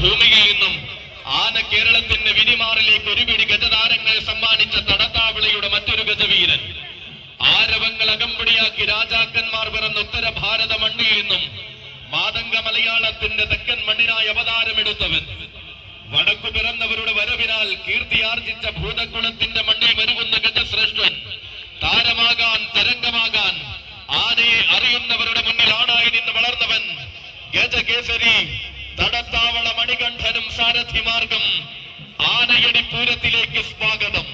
ഭൂമിയിൽ നിന്നും ആന കേരളത്തിന്റെ വിരിമാറിലേക്ക് ഒരു പിടി ഗജതാരങ്ങൾ സമ്മാനിച്ച തടത്താവിളയുടെ മറ്റൊരു ഗജവീരൻ. ആരവങ്ങൾ അകമ്പടിയാക്കി രാജാക്കന്മാർ പിറന്ന ഉത്തര ഭാരത മണ്ണിൽ നിന്നും മാതംഗ മലയാളത്തിന്റെ തെക്കൻ മണ്ണിനായി അവതാരമെടുത്തവൻ. വടക്കു പിറന്നവരുടെ വരവിനാൽ കീർത്തിയാർജിച്ച ഭൂതകുളത്തിന്റെ മണ്ണിൽ വരുവുന്ന ഗജശ്രേഷ്ഠൻ. താരമാകാൻ തരംഗമാകാൻ ആനയെ അറിയുന്നവരുടെ മുന്നിൽ ആണായി നിന്ന് വളർന്നവൻ ഗജകേസരി. തടത്താവള മണികണ്ഠനും സാരഥിമാർഗം ആനയടി പൂരത്തിലേക്ക് സ്വാഗതം.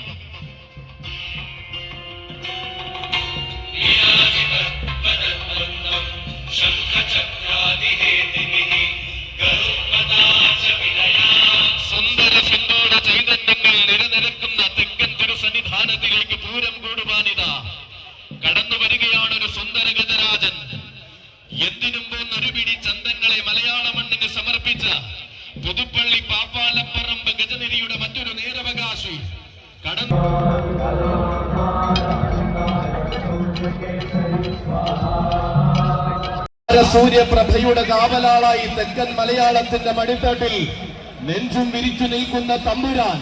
സുന്ദര പോകുന്ന ചൈതന്യങ്ങൾ പൂരം കടന്നു വരികയാണ് ഒരു എന്തിനും പിടി ചന്തങ്ങളെ മലയാള മണ്ണിന് പുതുപ്പള്ളി പാപ്പാലപ്പറമ്പ് ഗജനിരിയുടെ മറ്റൊരു നേരവകാശി. സൂര്യപ്രഭയുടെ കാവലാളായി തെക്കൻ മലയാളത്തിന്റെ മടിത്തട്ടിൽ നെഞ്ചും വിരിച്ചു നിൽക്കുന്ന തമ്പുരാൻ.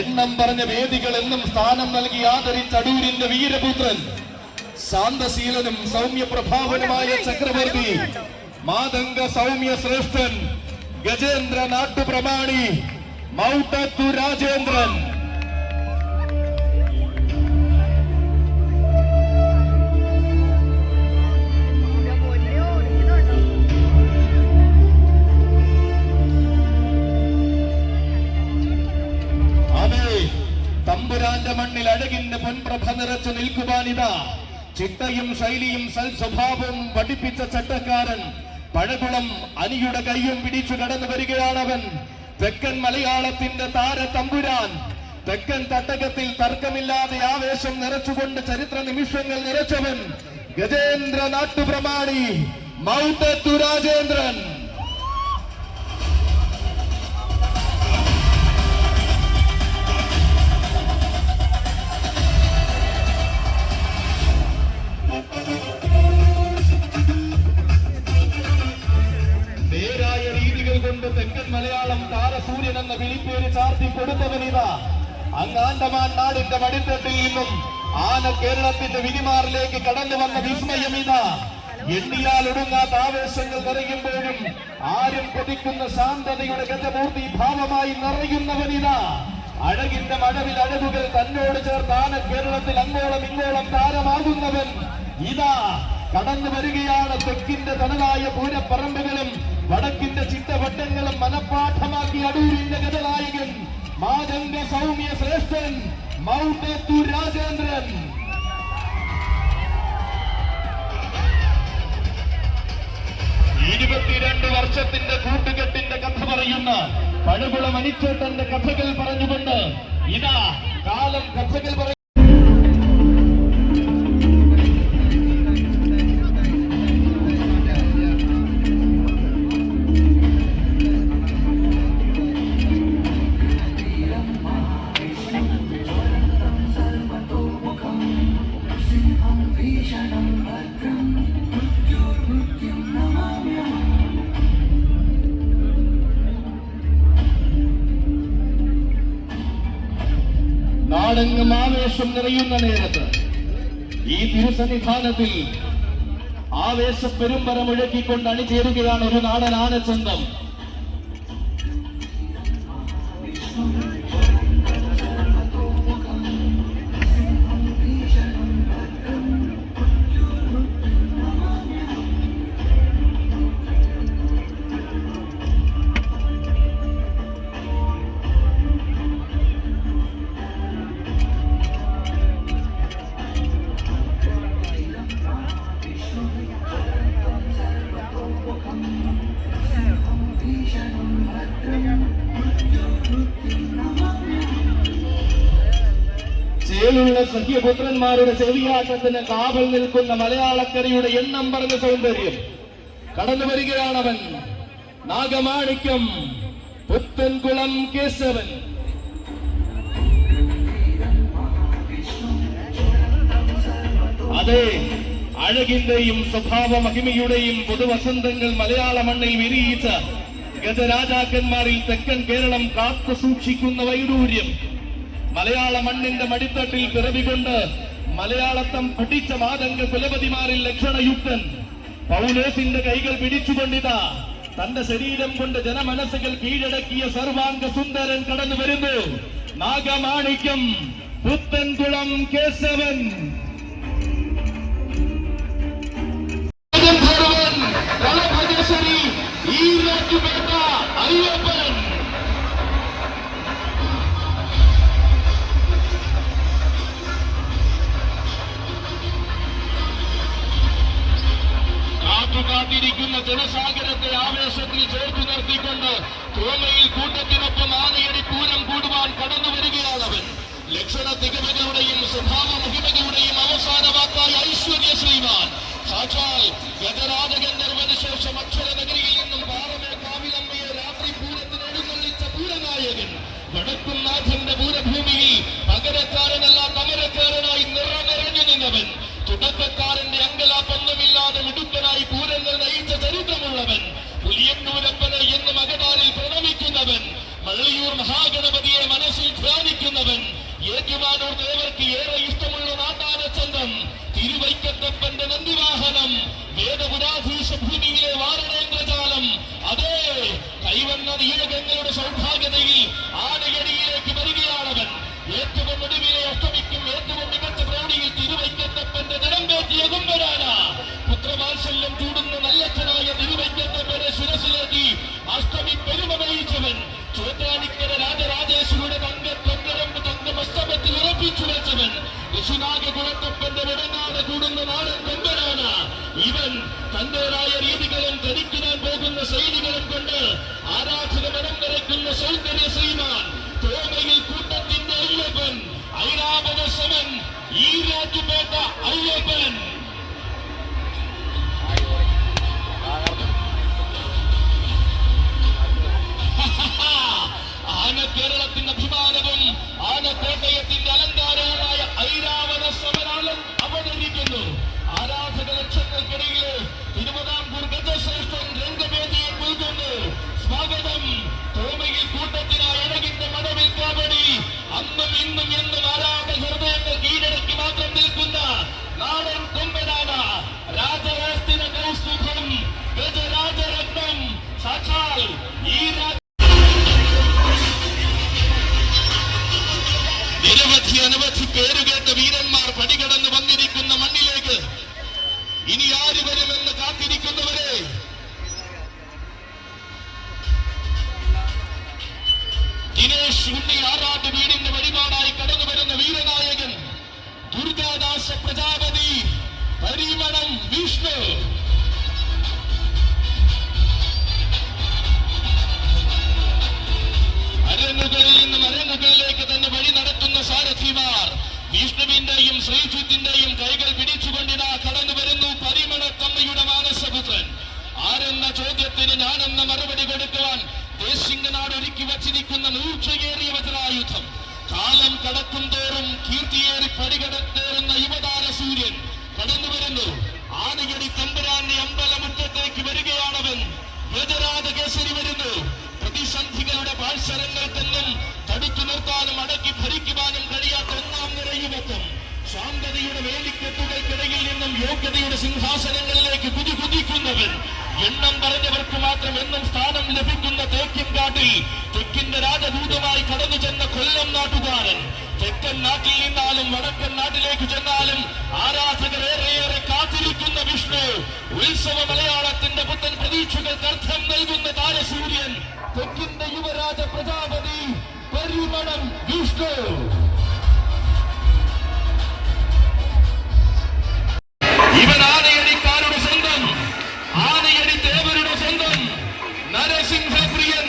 എണ്ണം പറഞ്ഞ വേദികൾ എന്നും സ്ഥാനം നൽകി ആദരിച്ച അടൂരിന്റെ വീരപുത്രൻ. ശാന്തശീലനും സൗമ്യ പ്രഭാവനുമായ ചക്രവർത്തി മാതംഗ സൗമ്യ ശ്രേഷ്ഠൻ ഗജേന്ദ്ര നാട്ടുപ്രമാണി മൗട്ടത്തു രാജേന്ദ്രൻ. തമ്പുരാന്റെ മണ്ണിൽ അഴകിന്റെ പൊൻപ്രഭ നിറച്ചു നിൽക്കുവാനിതാ. ചിട്ടയും ശൈലിയും സൽസ്വഭാവവും പഠിപ്പിച്ച ചട്ടക്കാരൻ പഴകുളം അനിയുടെ കയ്യും പിടിച്ചു കടന്നു വരികയാണ് അവൻ തെക്കൻ മലയാളത്തിന്റെ താര തമ്പുരാൻ. തെക്കൻ തട്ടകത്തിൽ തർക്കമില്ലാതെ ആവേശം നിറച്ചുകൊണ്ട് ചരിത്ര നിമിഷങ്ങൾ നിറച്ചവൻ ഗജേന്ദ്ര നാട്ടുപ്രമാണി മൗട്ടത്തു രാജേന്ദ്രൻ. കൊടുത്തവനിതാ അങ്ങാണ്ടമാൻ നാടിന്റെ മടിത്തട്ടിൽ നിന്നും ആന കേരളത്തിന്റെ വിരിമാറിലേക്ക് കടന്നു വന്ന വിസ്മയം ഇതാ. എണ്ണിയാൽ ഒടുങ്ങാത്ത ആവേശങ്ങൾ നിറയുമ്പോഴും ആരും കൊതിക്കുന്ന ശാന്തതയുടെ ഗജമൂർത്തി ഭാവമായി നിറയുന്നവനിതാ. അഴകിന്റെ മഴവിൽ അഴകുകൾ തന്നോട് ചേർത്ത് ആന കേരളത്തിൽ അങ്ങോളം ഇങ്ങോളം താരമാകുന്നവൻ ഇതാ. കടന്നു വരികയാണ് തെക്കിന്റെ തനതായ പൂരപ്പറമ്പുകളും വടക്കിന്റെ ചിട്ടവട്ടങ്ങളും മനപ്പാഠമാക്കി അടൂരിന്റെ ഗതനായകൻ മാതംഗ സൗമ്യ ശ്രേഷ്ഠൻ മൗണ്ടത്തു രാജേന്ദ്രൻ. ഇരുപത്തിരണ്ട് വർഷത്തിന്റെ കൂട്ടുകെട്ടിന്റെ കഥ പറയുന്ന പഴുകുളം അനിച്ചേട്ടന്റെ കഥകൾ പറഞ്ഞുകൊണ്ട് ഇതാ കാലം കഥകൾ നാടെങ്ങും ആവേശം നിറയുന്ന നേരത്ത് ഈ തിരുസന്നിധാനത്തിൽ ആവേശ പെരുമ്പര മുഴക്കിക്കൊണ്ട് അണിചേരുകയാണ് ഒരു നാടൻ ചേലുള്ള സഖ്യപുത്രന്മാരുടെ ചെവിയാട്ടത്തിന് കാവൽ നിൽക്കുന്ന മലയാളക്കരയുടെ എണ്ണം പറഞ്ഞ സൗന്ദര്യം. കടന്നു വരികയാണവൻ. നാഗമാണിക്യം പുത്തൻകുളം കേശവൻ. അതെ അഴകിന്റെയും സ്വഭാവ മഹിമയുടെയും പുതുവസന്തങ്ങൾ മലയാള മണ്ണിൽ വിരിയിച്ച ഗജരാജാക്കന്മാരിൽ തെക്കൻ കേരളം കാത്തു സൂക്ഷിക്കുന്ന വൈഡൂര്യം. മലയാള മണ്ണിന്റെ മടിത്തട്ടിൽ പിറവികൊണ്ട് മലയാളത്തം പഠിച്ച മാതങ്ക കുലപതിമാരിൽ ലക്ഷണയുക്തൻ. പൗലോസിന്റെ കൈകൾ പിടിച്ചുകൊണ്ടിതാ. തന്റെ ശരീരം കൊണ്ട് ജനമനസ്സുകൾ കീഴടക്കിയ സർവാംഗ സുന്ദരൻ കടന്നു വരുന്നു. നാഗമാണിക്യം പുത്തൻകുളം കേശവൻ. ഭഗവൻ കളഭജശ്വരി ഈരാറ്റുപേട്ട ജനസാഗരത്തെ ആവേശത്തിൽ ചേർത്തു നിർത്തിക്കൊണ്ട് തോമയിൽ കൂട്ടത്തിനൊപ്പം ആനയടി പൂരം കൂടുവാൻ കടന്നു വരികയാണവൻ. ലക്ഷണ തികമകളുടെയും സ്വഭാവ മഹിമകളുടെയും അവസാന വാക്കായ ഐശ്വര്യ ശ്രീമാൻ. സാക്ഷാൽ ഗജരാജഗന്ധർവന് ശേഷം അക്ഷര നഗരിയിൽ നിന്നും പാറമേ കാവിലമ്മയെ രാത്രി പൂരത്തിന് എഴുന്നള്ളിച്ച പൂരനായകൻ വടക്കുംനാഥന്റെ പൂരഭൂമിയിൽ എന്ന് മകതാരിൽ പ്രണമിക്കുന്നവൻ മള്ളിയൂർ മഹാഗണപതിയെ മനസ്സിൽ ധ്യാനിക്കുന്നവൻ ഏറ്റുമാനൂർ ദേവർക്ക് ഏറെ ഇഷ്ടമുള്ള നാട്ടാന ചന്തം തിരുവൈക്കത്തപ്പന്റെ നന്ദിവാഹനം വേദപുരാധീശ ഭൂമിയിലെ വാരണേന്ദ്രജാലം അതേ കൈവന്ന നീലകങ്ങളുടെ സൗഭാഗ്യതയിൽ വിഷ്ണു അരങ്ങുകളിൽ നിന്നും അരങ്ങുകളിലേക്ക് തന്നെ വഴി നടത്തുന്ന സാരഥിമാർ വിഷ്ണുവിന്റെയും ശ്രീജിത്തിന്റെയും കൈകൾ പിടിച്ചുകൊണ്ടിതാ കടന്നു വരുന്നു പരിമളത്തമ്മയുടെ മാനസപുത്രൻ ആരെന്ന ചോദ്യത്തിന് ഞാനെന്ന മറുപടി കൊടുക്കുവാൻ ദേശിംഗനാട് ഒരുക്കി വച്ചിരിക്കുന്ന മൂർച്ചയേറിയ വജ്രായുധം കാലം കടക്കും തോറും കീർത്തിയേറി പടികടത്തേറുന്ന യുവതാര സൂര്യൻ കടന്നു വരുന്നു അമ്പലമുറ്റത്തേക്ക് വരികയാണവൻ. ഗജരാജ കേസരി വരുന്നു. പ്രതിസന്ധികളുടെ പാഴ്സരങ്ങൾക്കെന്നും തടുത്തു നിർത്താനും അടക്കി ഭരിക്കുവാനും കഴിയാത്ത ഒന്നാം നിറയുമെത്തും ശാന്തതയുടെ വേലിക്കെട്ടുകൾക്കിടയിൽ നിന്നും യോഗ്യതയുടെ സിംഹാസനങ്ങളിലേക്ക് കുതി എണ്ണം പറഞ്ഞവർക്ക് മാത്രം എന്നും സ്ഥാനം ലഭിക്കുന്ന തേക്കിൻകാട്ടിൽ തെക്കിന്റെ രാജദൂതമായി കടന്നു ചെന്ന കൊല്ലം നാട്ടുകാരൻ. തെക്കൻ നാട്ടിൽ നിന്നാലും വടക്കൻ നാട്ടിലേക്ക് ചെന്നാലും ആരാധകർ ഏറെയേറെ കാത്തിരിക്കുന്ന വിഷ്ണു. ഉത്സവ മലയാളത്തിന്റെ പുത്തൻ പ്രതീക്ഷകൾക്ക് അർത്ഥം നൽകുന്ന താരസൂര്യൻ. തെക്കിന്റെ യുവരാജ പ്രജാപതി പരിമണം വിഷ്ണു. ഇവനാണ് ആനയടിക്കാരുടെ സ്വന്തം ആനയടി ദേവരുടെ സ്വന്തം നരസിംഹപ്രിയൻ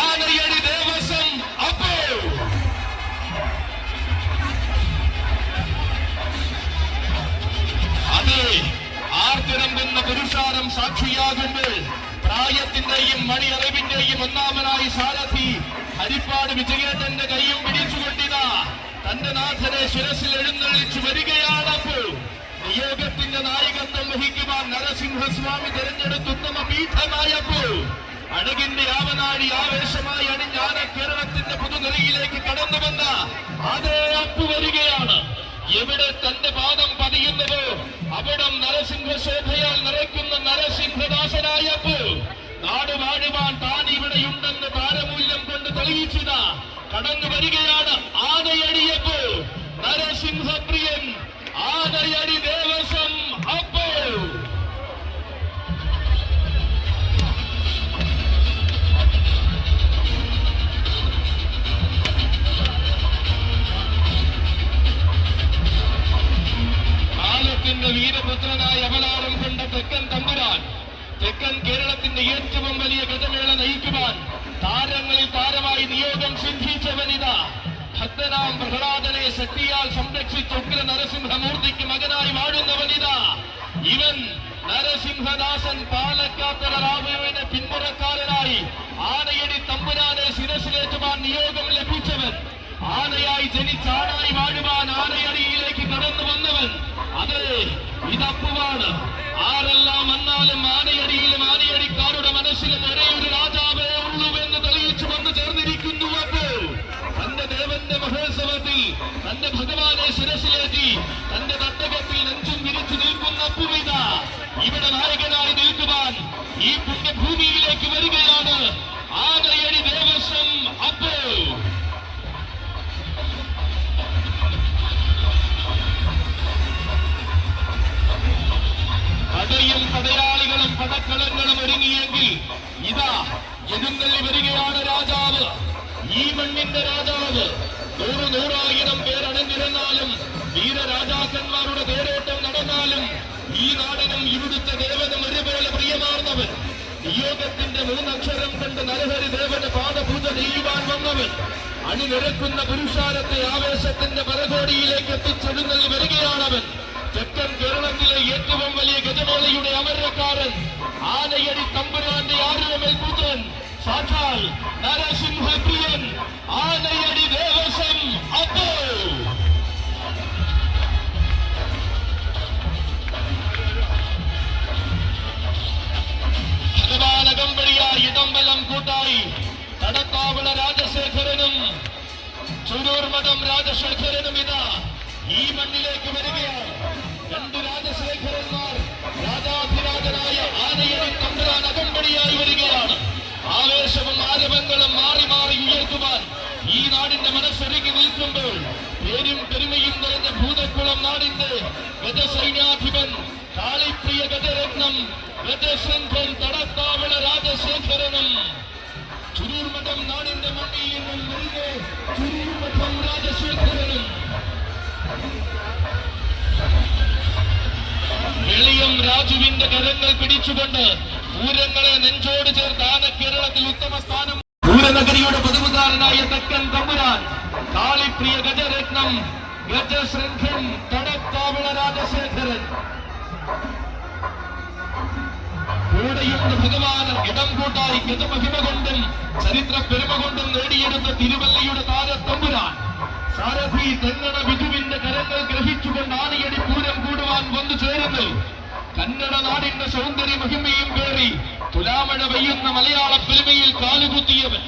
ആനയടി ദേവസ്വം അപ്പോ അതെ ആർത്തിരമ്പുന്ന പുരുഷാരം സാക്ഷിയാകുമ്പോൾ പ്രായത്തിന്റെയും മണിയറിവിന്റെയും ഒന്നാമനായി സാരഥി ഹരിപ്പാട് വിജയേട്ടന്റെ കൈയും പിടിച്ചുകൊണ്ടിതാ തന്റെ നാഥനെ ശിരസിൽ എഴുന്നള്ളിച്ചു വരികയാണപ്പോൾ നായകത്വം വഹിക്കുവാൻ നരസിംഹസ്വാമി തെരഞ്ഞെടുത്ത പീഠമായപ്പോൾ അഴകിന്റെ ആവനാഴി ആവേശമായി അണിഞ്ഞാണ് കേരളത്തിന്റെ പുതുനിലയിലേക്ക് കടന്നു വന്ന അതേ അപ്പു വരികയാണ്. എവിടെ തന്റെ പാദം പതിയുന്നതോ അവിടെ നരസിംഹ ശോഭയാൽ നിറയ്ക്കുന്ന നരസിംഹദാസനായപ്പോൾ നാട് വാഴുവാൻ താൻ ഇവിടെയുണ്ടെന്ന് താരമൂല്യം കൊണ്ട് തെളിയിച്ചത്. കടന്നു വരികയാണ് ആനയടിയപ്പോ നരസിംഹപ്രിയൻ ആനയടി ദേവസ്വം കാലത്തിന്റെ വീരപുത്രനായ അവതാരം കൊണ്ട തെക്കൻ തമ്പുരാൻ തെക്കൻ കേരളത്തിന്റെ ഏറ്റവും വലിയ ഗതമേള നയിക്കുവാൻ താരങ്ങളിൽ താരമായി നിയോഗം സിദ്ധിച്ച വനിത ഭക്തനാം പ്രഹ്ലാദനെ ശക്തിയാൽ സംരക്ഷിച്ച ഉഗ്ര നരസിംഹമൂർത്തിക്ക് മകനായി വാഴുന്ന വനിത ഇവൻ നരസിംഹദാസൻ പാലക്കാത്ത രാമുവിന് പിന്മുറക്കാരനായി ആനയടി തമ്പുരാനെ ശിരസിലേറ്റുവാൻ നിയോഗം ലഭിച്ചവൻ. ആനയായി ജനിച്ച ആനായി വാഴുവാൻ ആനയടിയിലേക്ക് കടന്നു വന്നവൻ അത് ഇതപ്പുവാണ്. ആരെല്ലാം വന്നാലും ആനയടിയിലും ആനയടിക്കാരുടെ മനസ്സിലും ഒരേ ഒരു രാജാവേ ഉള്ളൂവെന്ന് തെളിയിച്ചു വന്ന് ചേർന്നിരിക്കുന്നു അപ്പോൾ തന്റെ ദേവന്റെ മഹോത്സവത്തിൽ തന്റെ ഭഗവാനെ ശിരസിലേറ്റി തന്റെ തട്ടകത്തിൽ നെഞ്ചും വിരിച്ചു നിൽക്കുന്ന അപ്പുവിത ഇവിടെ നായകനായി നിൽക്കുവാൻ ഈ പുണ്യഭൂമിയിലേക്ക് വരികയാണ്. ആനയടി ദേവസ്വം അപ്പോ ഈ രാജാവ്. നൂറു നൂറായിരം പേരടങ്ങിരുന്നാലും വീരരാജാക്കന്മാരുടെ തേരോട്ടം നടന്നാലും ഈ നാടിനും ഇവിടുത്തെ ദേവനും ഒരുപോലെ പ്രിയമാർന്നവൻ. നിയോഗത്തിന്റെ മൂന്നക്ഷരം കൊണ്ട് നരഹരി ദേവന് പാദപൂജ ചെയ്യുവാൻ വന്നവൻ. അണിനിരക്കുന്ന പുരുഷാരത്തെ ആവേശത്തിന്റെ പരകോടിയിലേക്ക് എത്തിച്ചെഴുന്നള്ളി വരികയാണവൻ. തെക്കൻ കേരളത്തിലെ ഏറ്റവും വലിയ ഗജമേളയുടെ അമരക്കാരൻ ആനയടി തമ്പുരാന്റെ ആരോമൽ പുത്രൻ സാക്ഷാൽ നരസിംഹപ്രിയൻ ആനയടി ദേവസ്വം അപ്പോ വെളിയം രാജുവിന്റെ കരങ്ങൾ പിടിച്ചുകൊണ്ട് പൂരങ്ങളെ നെഞ്ചോട് ചേർത്ത് കേരളത്തിൽ ഉത്തമ സ്ഥാനം. പൂരനഗരിയുടെ പതിവുകാരനായ തെക്കൻ തമ്പുരാൻ. കാളിപ്രിയ ഗജരത്നം ഗജശൃംഖൻ തടത്താവിള രാജശേഖരൻ. കൂടെയുണ്ട് ഭഗവാൻ ഇടം കൂട്ടായി ഗതമഹിമ കൊണ്ടും ചരിത്ര പെരുമ കൊണ്ടും നേടിയെടുത്ത തിരുവല്ലയുടെ താരത്തമ്പുരാൻ സാരഥി തെങ്ങണ ബിജുവിന്റെ കരങ്ങൾ ഗ്രഹിച്ചുകൊണ്ട് ആനയടി പൂരം കൂടുവാൻ വന്നു ചേരുന്നു. കന്നഡ നാടിന്റെ സൗന്ദര്യ മഹിമയും പേറി തുലാമഴ പെയ്യുന്ന മലയാള പെരുമയിൽ കാലുകുത്തിയവൻ.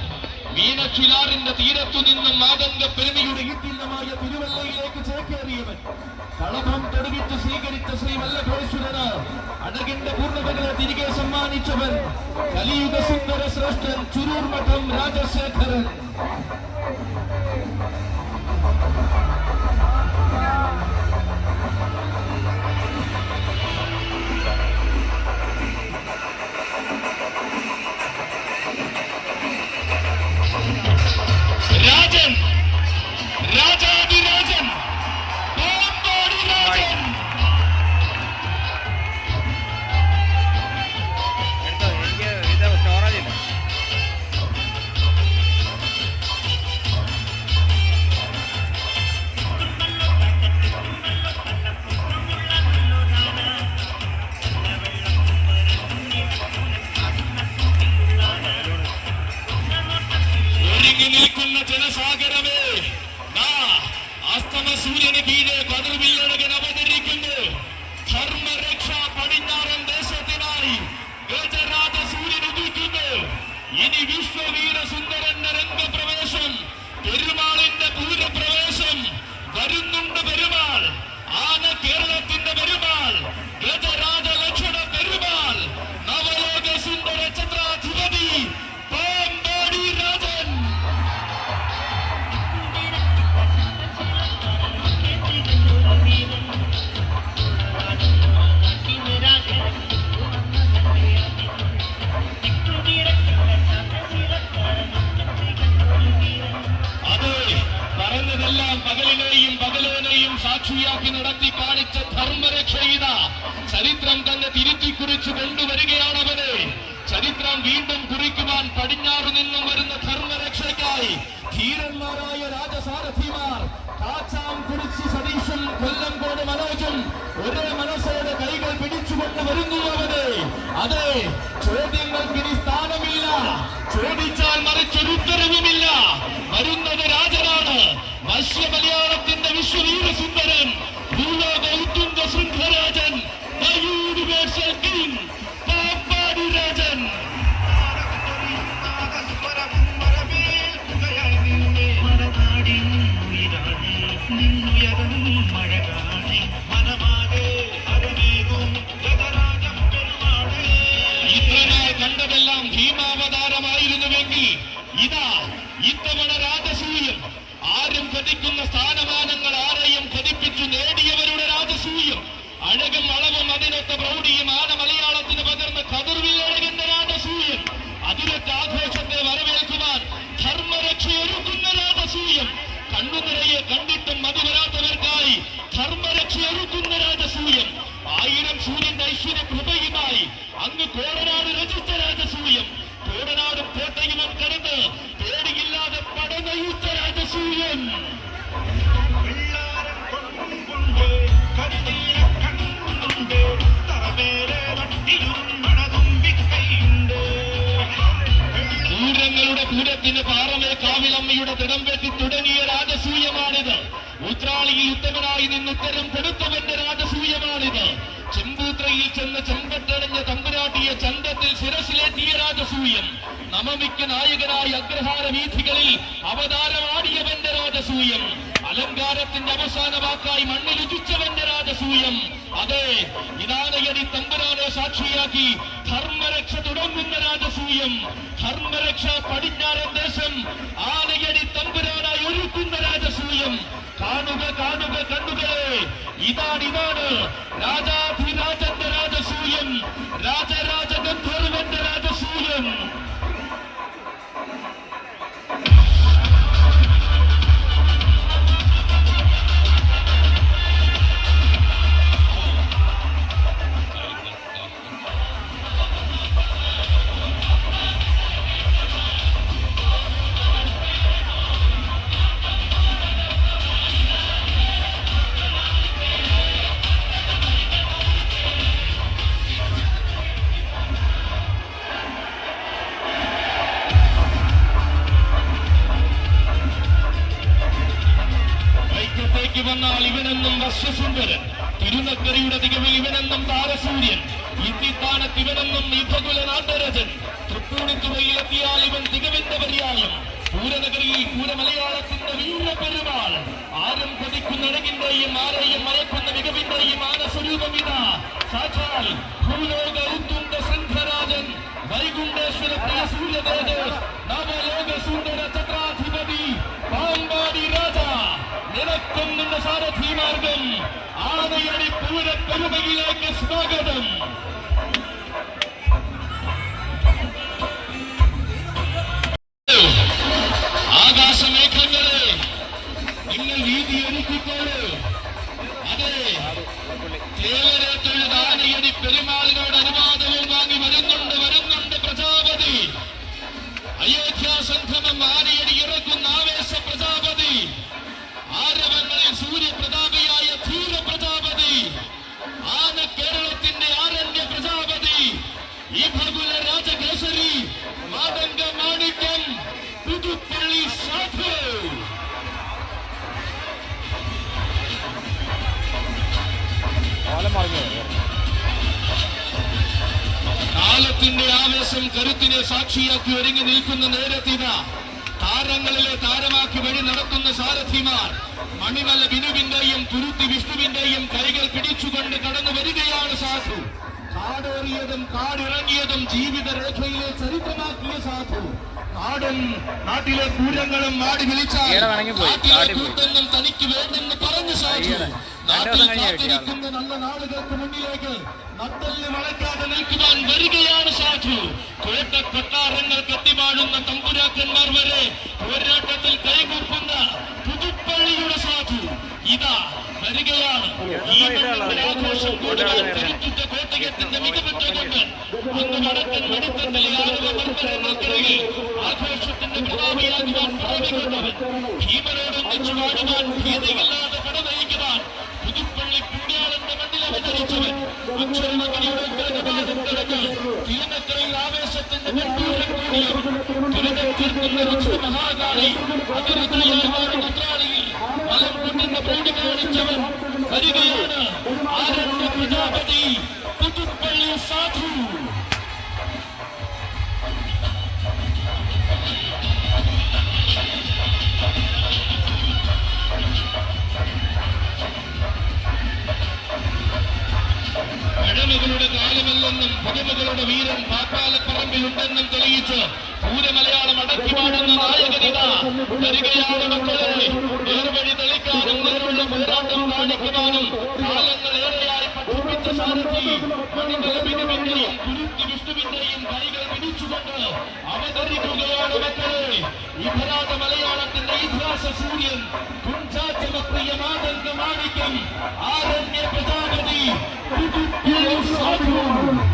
മീനച്ചുലാറിന്റെ തീരത്തു നിന്നും മാതന്റെ പെരുമയുടെ ഈട്ടില്ലമായ തിരുവല്ലയിലേക്ക് ചേക്കേറിയവൻ. കളഭം തൊടുവിച്ച് സ്വീകരിച്ച ശ്രീ വല്ലഭേശ്വരന് അഴകിന്റെ പൂർണതകളെ തിരികെ സമ്മാനിച്ചവൻ കലിയുഗ സുന്ദര ശ്രേഷ്ഠൻ ചുരൂർ മഠം രാജശേഖരൻ. അതെ ചോദ്യങ്ങൾക്ക് ആരും കൊതിക്കുന്ന സ്ഥാനമാനങ്ങൾ ആരെയും കൊതിപ്പിച്ചു നേടിയവരുടെ രാജസൂയം. അഴകും അളവും അതിനൊത്ത പ്രൗഢിയും ആന മലയാളത്തിന് പകർന്ന് കതിർവിലഴകന്റെ രാജസൂയം. അതിനൊത്ത ആഘോഷത്തെ വരവേൽക്കുവാൻ ധർമ്മരക്ഷയൊരുക്കുന്ന രാജസൂയം. കണ്ണുനിറയെ കണ്ടിട്ടും മതി വരാത്തവർക്കായി ധർമ്മരക്ഷയൊരുക്കുന്ന രാജസൂയം. ആയിരം സൂര്യന്റെ ഐശ്വര്യ കൃപയുമായി അങ്ങ് കോടനാട് പൂരത്തിന് കാവിലമ്മയുടെ ദൃഢം വെട്ടി തുടങ്ങിയ രാജസൂയമാണിത്. ഉത്രാളിയിൽ ഉത്തമനായി നിന്ന് ഉത്തരം കൊടുത്തവന്റെ രാജസൂയമാണിത്. ചെമ്പൂത്രയിൽ ചെന്ന് ചെമ്പട്ടണഞ്ഞ തമ്പുരാട്ടിയ ചന്തത്തിൽ ശിരസിലേറ്റിയ രാജസൂയം നമമിക്ക് നായകനായി അഗ്രഹാര വീഥികളിൽ അവതാരമാടിയവന്റെ രാജസൂയം. അലങ്കാരത്തിന്റെ അവസാന വാക്കായി മണ്ണിൽ ഉദിച്ചവന്റെ രാജസൂയം. അതെ ഇതാനയടി തമ്പുരാനെ സാക്ഷിയാക്കി ധർമ്മരക്ഷ തുടങ്ങുന്ന രാജസൂയം. ധർമ്മരക്ഷ പടിഞ്ഞാറൻ ദേശം ആനയടി തമ്പുരാനായി ഒരുക്കുന്ന രാജസൂയം. കാണുക കാണുക കണ്ണുകളെ. ഇതാണ് ഇതാണ് രാജാധിരാജന്റെ രാജസൂയം. രാജരാജ ഗന്ധർവന്റെ രാജസൂയം. ഇവനെന്നും നാട്ടരാജൻ. തൃപ്പൂണിത്തുറയിലെത്തിയാൽ ഇവൻ തികവിന്റെ പര്യായം. പൂരനഗരിയിൽ പൂരമലയാളത്തിന്റെ വീരപെരുമാൾ. ആരും പതിക്കുന്ന അഴകിന്റെയും ആരെയും മയക്കുന്ന മികവിന്റെയും ആനസ്വരൂപം ഇതാ. സാക്ഷാൽ ഭൂലോക ഉത്തുംഗ ശംഖരാജൻ വൈകുണ്ഠേശ്വര പ്രിയ സൂര്യതേജസ് നവലോക സുന്ദര ചക്രാധിപതി പാമ്പാടി രാജ. നിനക്കും നിന്റെ സാരഥിമാർഗം ആനയടി പൂരപ്പെരുമയിലേക്ക് സ്വാഗതം. ആകാശമേഘങ്ങളെ നിങ്ങൾ വീതി ഒരുക്കിക്കോളൂ അതെ കരുത്തിനെ സാക്ഷിയാക്കി ഒരുങ്ങി നിൽക്കുന്ന നേരത്തിന താരങ്ങളിലെ താരമാക്കി വഴി നടത്തുന്ന സാരഥിമാർ മണിമല ബിനുവിന്റെയും തുരുത്തി വിഷ്ണുവിന്റെയും കൈകൾ പിടിച്ചുകൊണ്ട് കടന്നു വരികയാണ് സാധു. കാടേറിയതും കാടിറങ്ങിയതും ജീവിത രേഖയിലെ ചരിത്രമാക്കിയ സാധു. കാടൻ നാട്ടിലെ പൂരങ്ങളും മാടി വിളിച്ചാൽ നാട്ടിലെ കൂട്ടൊന്നും തനിക്ക് വേണ്ടെന്ന് പറഞ്ഞു സാധു. നാട്ടിൽ കാത്തിരിക്കുന്ന നല്ല നാളുകൾക്ക് മുന്നിലേക്ക് നട്ടൽ വളയ്ക്കാതെ നിൽക്കുവാൻ വരികയാണ് സാധു. കോട്ട കൊട്ടാരങ്ങൾ കെട്ടിമാടുന്ന തമ്പുരാക്കന്മാർ വരെ പോരാട്ടത്തിൽ കൈകൂപ്പുന്ന പുതുപ്പള്ളിയുടെ സാധു. ഇതാ വരികയാണ്. ഈ ആഘോഷം കൂടുതൽ കരുത്തുറ്റ കോട്ടയത്തിന്റെ മികവുറ്റുകൊണ്ട് അന്ന് വടക്കൻ വെടിത്തത്തിലെ ആലുവ മർമ്മരങ്ങൾക്കിടയിൽ ആഘോഷത്തിന്റെ പ്രതാപിയാകുവാൻ പുറമെക്കൊണ്ടവൻ ഭീമനോടൊന്നിച്ചു വാടുവാൻ ഭീതിയില്ലാതെ പടനയിക്കുവാൻ പുതുപ്പള്ളി പുണ്യാളന്റെ മണ്ണിൽ അവതരിച്ചവൻ. കിടന്ന് ആവേശത്തിന്റെ പെൺപൂരം കൂടിയവൻ ദുരിതം തീർക്കുന്ന രുദ്ര മഹാകാളി അതിരുദ്രയാകാട് മുദ്രാളിയിൽ മലം കാണിച്ചവൻ വരികയാണ് ആരണ്യ പ്രജാപതി പുതുപ്പള്ളി സാധു പഴമകളുടെ കാലമല്ലെന്നും പുതുമകളുടെ വീരൻ പാപ്പാലപ്പറമ്പിലുണ്ടെന്നും തെളിയിച്ച് പൂരമലയാളം അടക്കി പാടുന്ന നായകനിത വരികയാണ് മക്കളെ. കൊടുക്കുവാനും കാലങ്ങളേറെയായി പഠിപ്പിച്ച സാരഥി മണിമലബിനുവിന്റെയും ഗുരുത്തി വിഷ്ണുവിന്റെയും കൈകൾ പിടിച്ചുകൊണ്ട് അവതരിക്കുകയാണ് മക്കളെ. വിഭരാത മലയാളത്തിന്റെ ഇതിഹാസ സൂര്യൻ കുഞ്ചാച്ചമക്രിയ മാതംഗ മാണിക്യം ആരണ്യ പ്രജാപതി. സാധു.